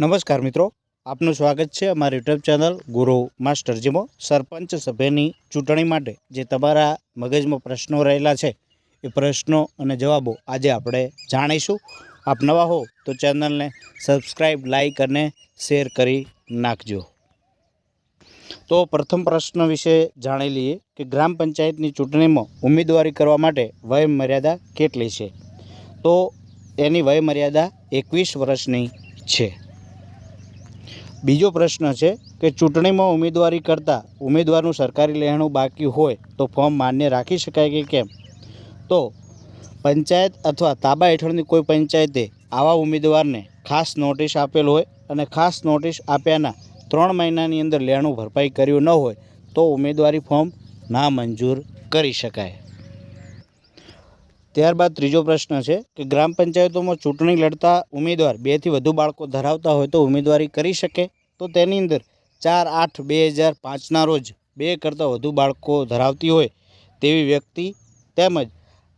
નમસ્કાર મિત્રો, આપનું સ્વાગત છે અમારી યુટ્યુબ ચેનલ ગુરુ માસ્ટરજીમાં સરપંચ સભ્યની ચૂંટણી માટે જે તમારા મગજમાં પ્રશ્નો રહેલા છે, એ પ્રશ્નો અને જવાબો આજે આપણે જાણીશું. આપ નવા હો તો ચેનલને સબસ્ક્રાઈબ લાઈક અને શેર કરી નાખજો. તો પ્રથમ પ્રશ્ન વિશે જાણી લઈએ કે ગ્રામ પંચાયતની ચૂંટણીમાં ઉમેદવારી કરવા માટે વય મર્યાદા કેટલી છે? તો એની વય મર્યાદા એકવીસ વર્ષની છે. બીજો પ્રશ્ન છે કે ચૂંટણીમાં ઉમેદવારી કરતાં ઉમેદવારનું સરકારી લેણું બાકી હોય તો ફોર્મ માન્ય રાખી શકાય કે કેમ? તો પંચાયત અથવા તાબા હેઠળની કોઈ પંચાયતે આવા ઉમેદવારને ખાસ નોટિસ આપેલ હોય અને ખાસ નોટિસ આપ્યાના ત્રણ મહિનાની અંદર લેણું ભરપાઈ કર્યું ન હોય તો ઉમેદવારી ફોર્મ ના મંજૂર કરી શકાય. ત્યારબાદ ત્રીજો પ્રશ્ન છે કે ગ્રામ પંચાયતોમાં ચૂંટણી લડતા ઉમેદવાર બેથી વધુ બાળકો ધરાવતા હોય તો ઉમેદવારી કરી શકે? તો તેની અંદર ચાર આઠ બે હજાર પાંચના રોજ બે કરતાં વધુ બાળકો ધરાવતી હોય તેવી વ્યક્તિ તેમજ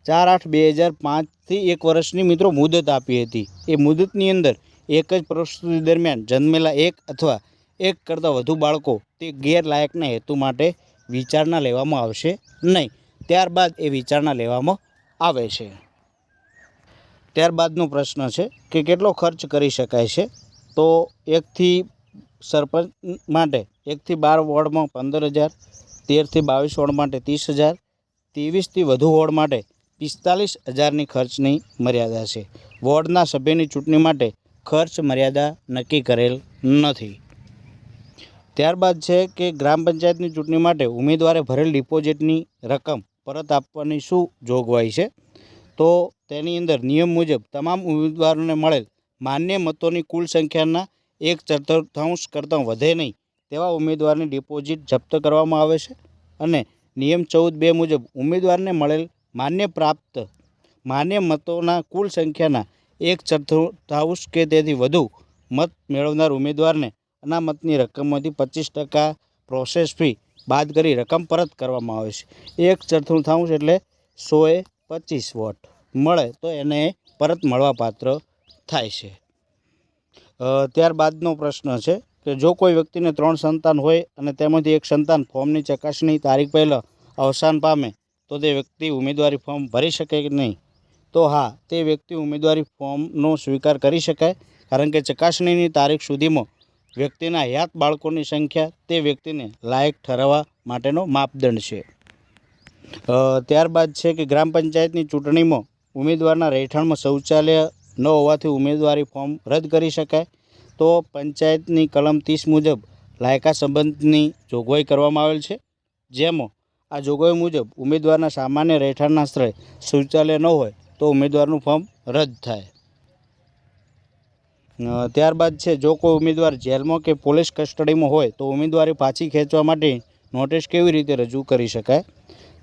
ચાર આઠ બે હજાર પાંચથી એક વર્ષની મિત્રો મુદત આપી હતી. એ મુદતની અંદર એક જ પ્રસ્તુતિ દરમિયાન જન્મેલા એક અથવા એક કરતાં વધુ બાળકો તે ગેરલાયકના હેતુ માટે વિચારણા લેવામાં આવશે નહીં. ત્યારબાદ એ વિચારણા લેવામાં આવે છે. ત્યારબાદનો પ્રશ્ન છે કે કેટલો ખર્ચ કરી શકાય છે? તો એકથી સરપંચ માટે એકથી બાર વોર્ડમાં પંદર હજાર, તેરથી બાવીસ વોર્ડ માટે ત્રીસ હજાર, ત્રેવીસથી વધુ વોર્ડ માટે પિસ્તાલીસ હજારની ખર્ચની મર્યાદા છે. વોર્ડના સભ્યની ચૂંટણી માટે ખર્ચ મર્યાદા નક્કી કરેલ નથી. ત્યારબાદ છે કે ગ્રામ પંચાયતની ચૂંટણી માટે ઉમેદવારે ભરેલ ડિપોઝિટની રકમ પરત આપવાની શું જોગવાઈ છે? તો તેની અંદર નિયમ મુજબ તમામ ઉમેદવારોને મળેલ માન્ય મતોની કુલ સંખ્યાના એક ચતુર્થાંશ કરતાં વધે નહીં તેવા ઉમેદવારની ડિપોઝિટ જપ્ત કરવામાં આવે છે અને નિયમ ચૌદ બે મુજબ ઉમેદવારને મળેલ માન્ય પ્રાપ્ત, માન્ય મતોના કુલ સંખ્યાના એક ચતુર્થાંશ કે તેથી વધુ મત મેળવનાર ઉમેદવારને અનામતની રકમમાંથી પચીસ ટકા પ્રોસેસ ફી બાદ કરી રકમ પરત કરવામાં આવે છે. એક ચતુર્થાંશ એટલે સોએ પચીસ વોટ. મળે તો એને પરત મળવાપાત્ર થાય છે. ત્યારબાદનો પ્રશ્ન છે કે જો કોઈ વ્યક્તિને ત્રણ સંતાન હોય અને તેમાંથી એક સંતાન ફોર્મની ચકાસણી તારીખ પહેલાં અવસાન પામે, તો તે વ્યક્તિ ઉમેદવારી ફોર્મ ભરી શકે કે નહીં? તો હા, તે વ્યક્તિ ઉમેદવારી ફોર્મનો સ્વીકાર કરી શકાય, કારણ કે ચકાસણીની તારીખ સુધીમાં વ્યક્તિના હયાત બાળકોની સંખ્યા તે વ્યક્તિને લાયક ઠરાવવા માટેનો માપદંડ છે. ત્યારબાદ છે કે ગ્રામ પંચાયતની ચૂંટણીમાં ઉમેદવારના રહેઠાણમાં શૌચાલય ન હોવાથી ઉમેદવારી ફોર્મ રદ કરી શકાય. તો પંચાયતની કલમ ત્રીસ મુજબ લાયકા સંબંધની જોગવાઈ કરવામાં આવેલ છે. જેમાં આ જોગવાઈ મુજબ ઉમેદવારના સામાન્ય રહેઠાણના સ્થળે શૌચાલય ન હોય તો ઉમેદવારનું ફોર્મ રદ થાય. ત્યારબાદ છે, જો કોઈ ઉમેદવાર જેલમાં કે પોલીસ કસ્ટડીમાં હોય તો ઉમેદવારી પાછી ખેંચવા માટે નોટિસ કેવી રીતે રજૂ કરી શકાય?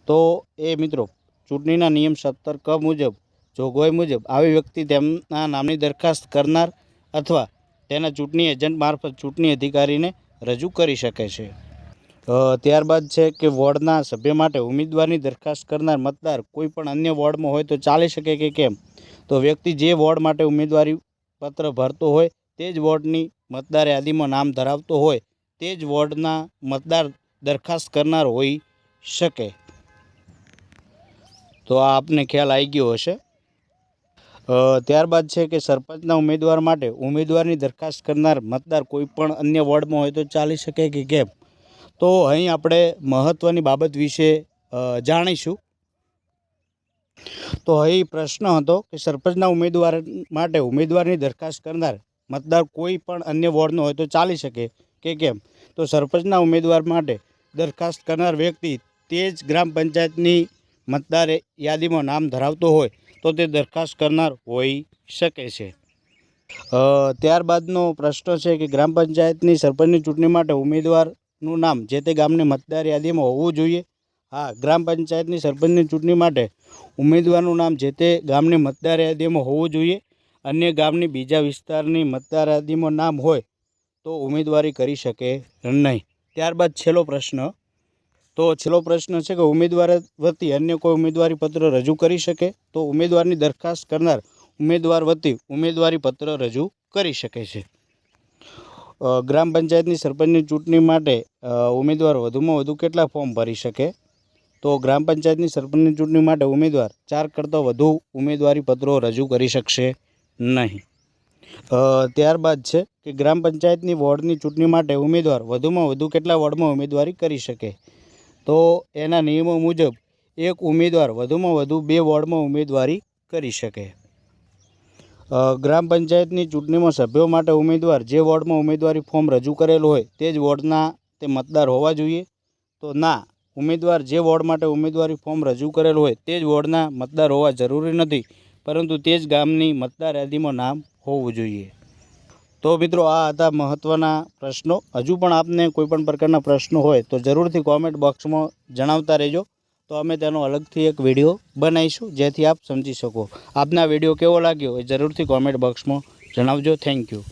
તો એ મિત્રો, ચૂંટણીના નિયમ સત્તર ક મુજબ જોગવાઈ મુજબ આવી વ્યક્તિ તેમના નામની દરખાસ્ત કરનાર અથવા તેના ચૂંટણી એજન્ટ મારફત ચૂંટણી અધિકારીને રજૂ કરી શકે છે. ત્યારબાદ છે કે વોર્ડના સભ્ય માટે ઉમેદવારની દરખાસ્ત કરનાર મતદાર કોઈ પણ અન્ય વોર્ડમાં હોય તો ચાલી શકે કે કેમ? તો વ્યક્તિ જે વોર્ડ માટે ઉમેદવારી પત્ર ભરતો હોય તે જ વોર્ડની મતદાર યાદીમાં નામ ધરાવતો હોય તે જ વોર્ડના મતદાર દરખાસ્ત કરનાર હોઈ શકે. તો આ આપને ખ્યાલ આવી ગયો હશે. ત્યારબાદ છે કે સરપંચના ઉમેદવાર માટે ઉમેદવારની દરખાસ્ત કરનાર મતદાર કોઈ પણ અન્ય વોર્ડમાં હોય તો ચાલી શકે કે કેમ? તો અહીં આપણે મહત્ત્વની બાબત વિશે જાણીશું. તો અહીં પ્રશ્ન હતો કે સરપંચના ઉમેદવાર માટે ઉમેદવારની દરખાસ્ત કરનાર મતદાર કોઈ પણ અન્ય વોર્ડનો હોય તો ચાલી શકે કે કેમ? તો સરપંચના ઉમેદવાર માટે દરખાસ્ત કરનાર વ્યક્તિ તે જ ગ્રામ પંચાયતની મતદાર યાદીમાં નામ ધરાવતો હોય તો તે દરખાસ્ત કરનાર હોઈ શકે છે. ત્યારબાદનો પ્રશ્ન છે કે ગ્રામ પંચાયતની સરપંચની ચૂંટણી માટે ઉમેદવારનું નામ જે તે ગામની મતદાર યાદીમાં હોવું જોઈએ. હા, ગ્રામ પંચાયતની સરપંચની ચૂંટણી માટે ઉમેદવારનું નામ જે તે ગામની મતદાર યાદીમાં હોવું જોઈએ. અન્ય ગામની બીજા વિસ્તારની મતદાર યાદીમાં નામ હોય તો ઉમેદવારી કરી શકે નહીં. ત્યારબાદ છેલ્લો પ્રશ્ન. તો છેલ્લો પ્રશ્ન છે કે ઉમેદવાર વતી અન્ય કોઈ ઉમેદવારી પત્ર રજૂ કરી શકે? તો ઉમેદવારની દરખાસ્ત કરનાર ઉમેદવાર વતી ઉમેદવારી પત્ર રજૂ કરી શકે છે. ગ્રામ પંચાયતની સરપંચની ચૂંટણી માટે ઉમેદવાર વધુમાં વધુ કેટલા ફોર્મ ભરી શકે? તો ગ્રામ પંચાયતની સરપંચની ચૂંટણી માટે ઉમેદવાર ચાર કરતાં વધુ ઉમેદવારી પત્રો રજૂ કરી શકશે નહીં. ત્યારબાદ છે કે ગ્રામ પંચાયતની વોર્ડની ચૂંટણી માટે ઉમેદવાર વધુમાં વધુ કેટલા વોર્ડમાં ઉમેદવારી કરી શકે? તો એના નિયમો મુજબ એક ઉમેદવાર વધુમાં વધુ બે વોર્ડમાં ઉમેદવારી કરી શકે. ગ્રામ પંચાયતની ચૂંટણીમાં સભ્યો માટે ઉમેદવાર જે વોર્ડમાં ઉમેદવારી ફોર્મ રજૂ કરેલું હોય તે જ વોર્ડના તે મતદાર હોવા જોઈએ. તો ના, ઉમેદવાર જે વોર્ડ માટે ઉમેદવારી ફોર્મ રજૂ કરેલું હોય તે જ વોર્ડના મતદાર હોવા જરૂરી નથી, પરંતુ તે જ ગામની મતદાર યાદીમાં નામ હોવું જોઈએ. તો મિત્રો આ હતા મહત્ત્વના પ્રશ્નો. હજુ પણ આપને કોઈપણ પ્રકારના પ્રશ્નો હોય તો જરૂરથી કોમેન્ટ બોક્સમાં જણાવતા રહેજો. તો અમે તેનો અલગથી એક વીડિયો બનાવીશું, જેથી આપ સમજી શકો. આપના વીડિયો કેવો લાગ્યો એ જરૂરથી કોમેન્ટ બોક્સમાં જણાવજો. Thank you